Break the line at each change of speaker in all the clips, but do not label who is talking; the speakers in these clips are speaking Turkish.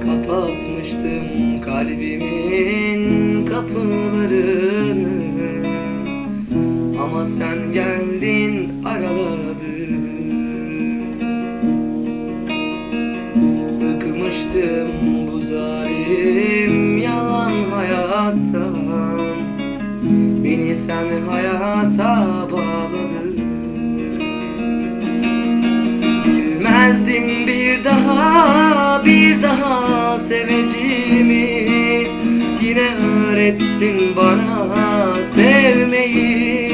Kapatmıştım kalbimin kapılarını Ama sen geldin araladın Bıkmıştım bu zalim yalan hayattan. Beni sen hayata bağladın daha bir daha seveceğimi Yine öğrettin bana sevmeyi.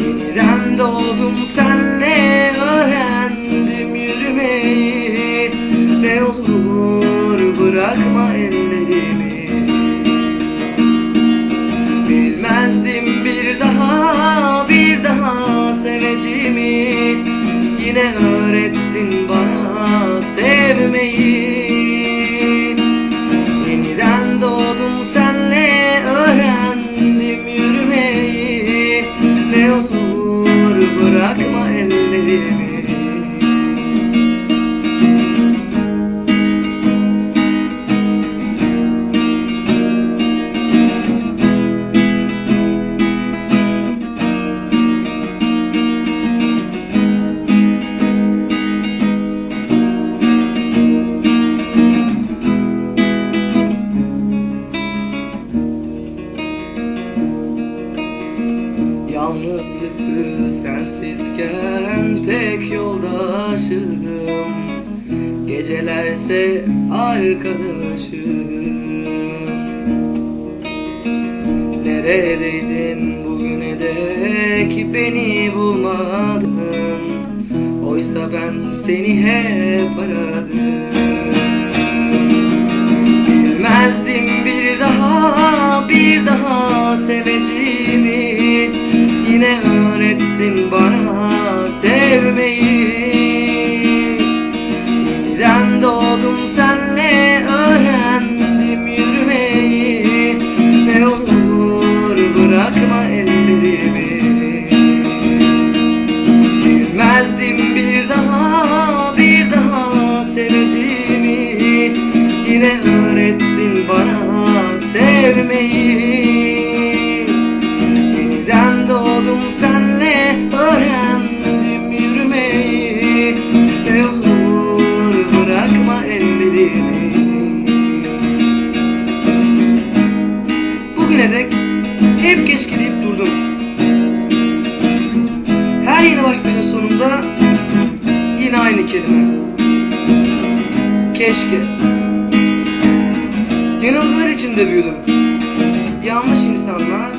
Yeniden doğdum senle öğrendim yürümeyi. Ne olur bırakma ellerimi. Bilmezdim bir daha bir daha seveceğimi Yine öğrettin sevmeyi Yeniden Yalnızlıktı sensizken tek yoldaşım Gecelerse arkadaşım. Neredeydin bugüne dek beni bulmadın? Oysa ben seni hep aradım öğrettin bana sevmeyi? Yeniden doğdum senle öğrendim yürümeyi. Ne olur bırakma ellerimi. Bilmezdim bir daha bir daha seveceğimi. Yine öğrettin bana sevmeyi öğrendim yürümeyi Ne olur bırakma ellerimi Bugüne dek hep keşke deyip durdum her yeni başlığın sonunda yine aynı kelime. Keşke. Yanılgılar içinde büyüdüm. Yanlış insanlar,